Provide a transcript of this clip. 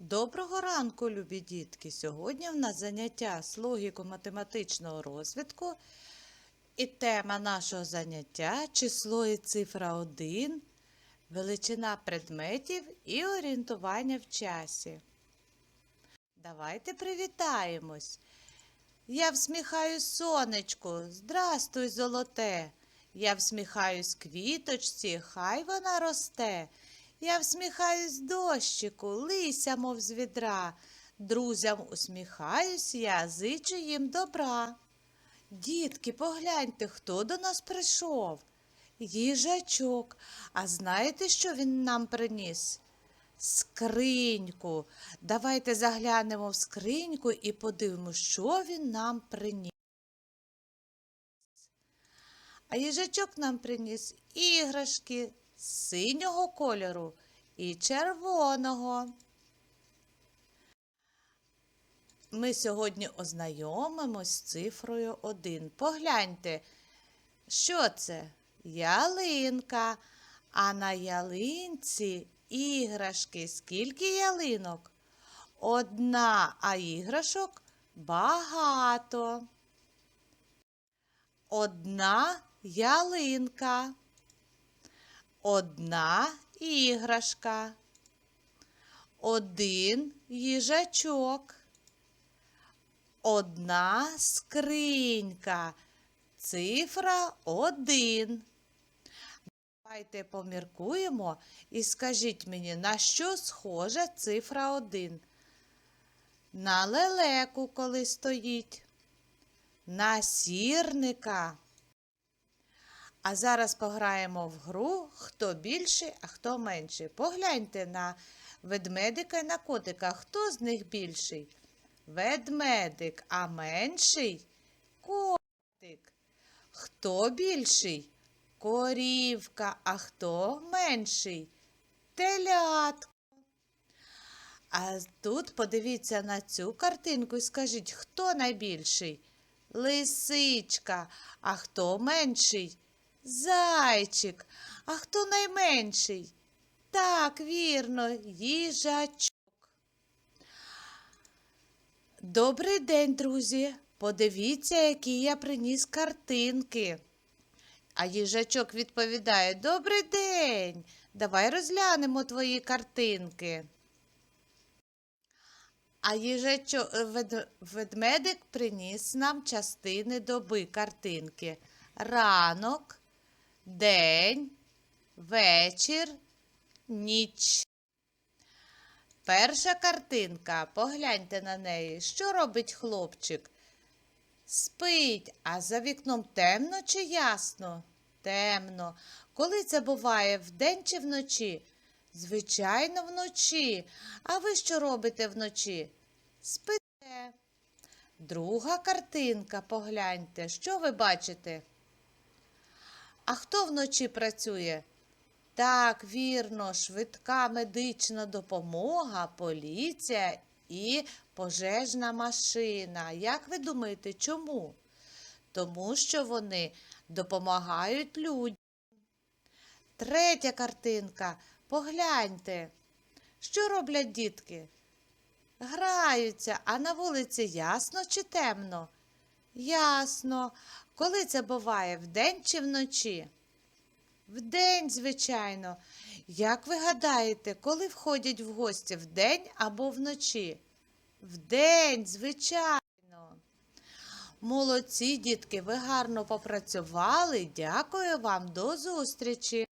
Доброго ранку, любі дітки! Сьогодні в нас заняття з логіко-математичного розвитку. І тема нашого заняття число і цифра 1, величина предметів і орієнтування в часі. Давайте привітаємось. Я всміхаюсь сонечку, здрастуй, золоте. Я всміхаюсь квіточці, хай вона росте. Я всміхаюсь дощику, лися, мов з відра. Друзям усміхаюсь я, зичу їм добра. Дітки, погляньте, хто до нас прийшов. Їжачок. А знаєте, що він нам приніс? Скриньку. Давайте заглянемо в скриньку і подивимося, що він нам приніс. А їжачок нам приніс іграшки синього кольору і червоного. Ми сьогодні ознайомимось з цифрою 1. Погляньте, що це? Ялинка. А на ялинці іграшки. Скільки ялинок? Одна, а іграшок багато. Одна ялинка. Одна іграшка. Один їжачок. Одна скринька. Цифра один. Давайте поміркуємо і скажіть мені, на що схожа цифра 1? На лелеку, коли стоїть, на сірника. А зараз пограємо в гру, хто більший, а хто менший. Погляньте на ведмедика і на котика. Хто з них більший? Ведмедик, а менший котик. Хто більший? Корівка, а хто менший? Телятко. А тут подивіться на цю картинку і скажіть, хто найбільший? Лисичка, а хто менший? Зайчик, а хто найменший? Так, вірно, їжачок. Добрий день, друзі. Подивіться, які я приніс картинки. А їжачок відповідає: Добрий день. Давай розглянемо твої картинки. А їжачок, вед, ведмедик приніс нам частини доби картинки. Ранок, день, вечір, ніч. Перша картинка, погляньте на неї. Що робить хлопчик? Спить, а за вікном темно чи ясно? Темно. Коли це буває вдень чи вночі? Звичайно, вночі. А ви що робите вночі? Спите. Друга картинка, погляньте, що ви бачите? А хто вночі працює? Так, вірно, швидка медична допомога, поліція і пожежна машина. Як ви думаєте, чому? Тому що вони допомагають людям. Третя картинка. Погляньте, що роблять дітки? Граються, а на вулиці ясно чи темно? Ясно. Коли це буває вдень чи вночі? Вдень, звичайно. Як ви гадаєте, коли входять в гості вдень або вночі? Вдень, звичайно. Молодці, дітки, ви гарно попрацювали. Дякую вам, до зустрічі!